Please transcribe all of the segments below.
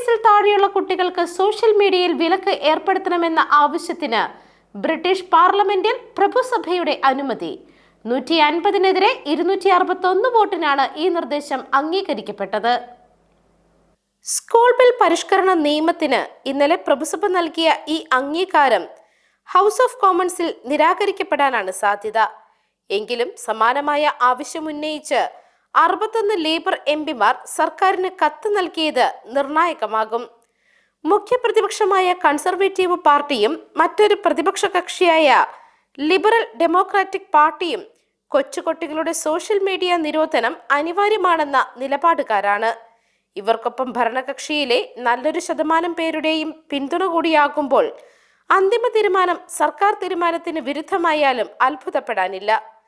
വയസ്സിൽ താഴെയുള്ള കുട്ടികൾക്ക് സോഷ്യൽ മീഡിയയിൽ വിലക്ക് ഏർപ്പെടുത്തണമെന്ന ആവശ്യത്തിന് ബ്രിട്ടീഷ് പാർലമെന്റിൽ പ്രഭുസഭയുടെ അനുമതി. നൂറ്റി അൻപതിനെതിരെ ഇരുന്നൂറ്റി അറുപത്തി ഒന്ന് വോട്ടിനാണ് ഈ നിർദ്ദേശം അംഗീകരിക്കപ്പെട്ടത്. സ്കൂൾ ബിൽ പരിഷ്കരണ നിയമത്തിന് ഇന്നലെ പ്രഭുസഭ നൽകിയ ഈ അംഗീകാരം ഹൗസ് ഓഫ് കോമൺസിൽ നിരാകരിക്കപ്പെടാനാണ് സാധ്യത. എങ്കിലും സമാനമായ ആവശ്യമുന്നയിച്ച് അറുപത്തൊന്ന് ലേബർ എം പിമാർ സർക്കാരിന് കത്ത് നൽകിയത് നിർണായകമാകും. മുഖ്യപ്രതിപക്ഷമായ കൺസർവേറ്റീവ് പാർട്ടിയും മറ്റൊരു പ്രതിപക്ഷ കക്ഷിയായ ലിബറൽ ഡെമോക്രാറ്റിക് പാർട്ടിയും കൊച്ചുകുട്ടികളുടെ സോഷ്യൽ മീഡിയ നിരോധനം അനിവാര്യമാണെന്ന നിലപാടുകാരാണ്. ഇവർക്കൊപ്പം ഭരണകക്ഷിയിലെ നല്ലൊരു ശതമാനം പേരുടെയും പിന്തുണ കൂടിയാകുമ്പോൾ അന്തിമ തീരുമാനം സർക്കാർ തീരുമാനത്തിന് വിരുദ്ധമായാലും അത്ഭുതപ്പെടാനില്ല.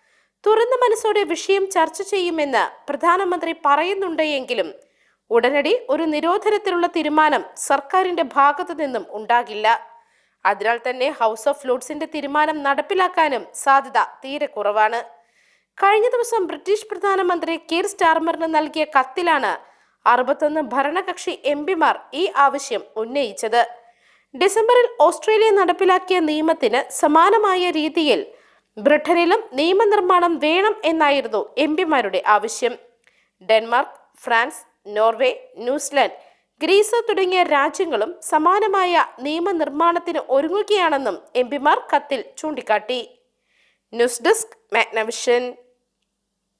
തുറന്ന മനസ്സോടെ വിഷയം ചർച്ച ചെയ്യുമെന്ന് പ്രധാനമന്ത്രി പറയുന്നുണ്ട് എങ്കിലും ഉടനടി ഒരു നിരോധനത്തിലുള്ള തീരുമാനം സർക്കാരിന്റെ ഭാഗത്തു നിന്നും ഉണ്ടാകില്ല. അതിനാൽ തന്നെ ഹൗസ് ഓഫ് ലോഡ്സിന്റെ തീരുമാനം നടപ്പിലാക്കാനും സാധ്യത തീരെ കുറവാണ്. കഴിഞ്ഞ ദിവസം ബ്രിട്ടീഷ് പ്രധാനമന്ത്രി കീർ സ്റ്റാർമറിന് നൽകിയ കത്തിലാണ് അറുപത്തൊന്ന് ഭരണകക്ഷി എം പിമാർ ഈ ആവശ്യം ഉന്നയിച്ചത്. ഡിസംബറിൽ ഓസ്ട്രേലിയ നടപ്പിലാക്കിയ നിയമത്തിന് സമാനമായ രീതിയിൽ ബ്രിട്ടനിലും നിയമനിർമ്മാണം വേണം എന്നായിരുന്നു എം പിമാരുടെ ആവശ്യം. Denmark France Norway New Zealand Greece തുടങ്ങിയ രാജ്യങ്ങളും സമാനമായ നിയമനിർമ്മാണത്തിന് ഒരുങ്ങുകയാണെന്നും എം പിമാർ കത്തിൽ ചൂണ്ടിക്കാട്ടി. News desk Magnavision.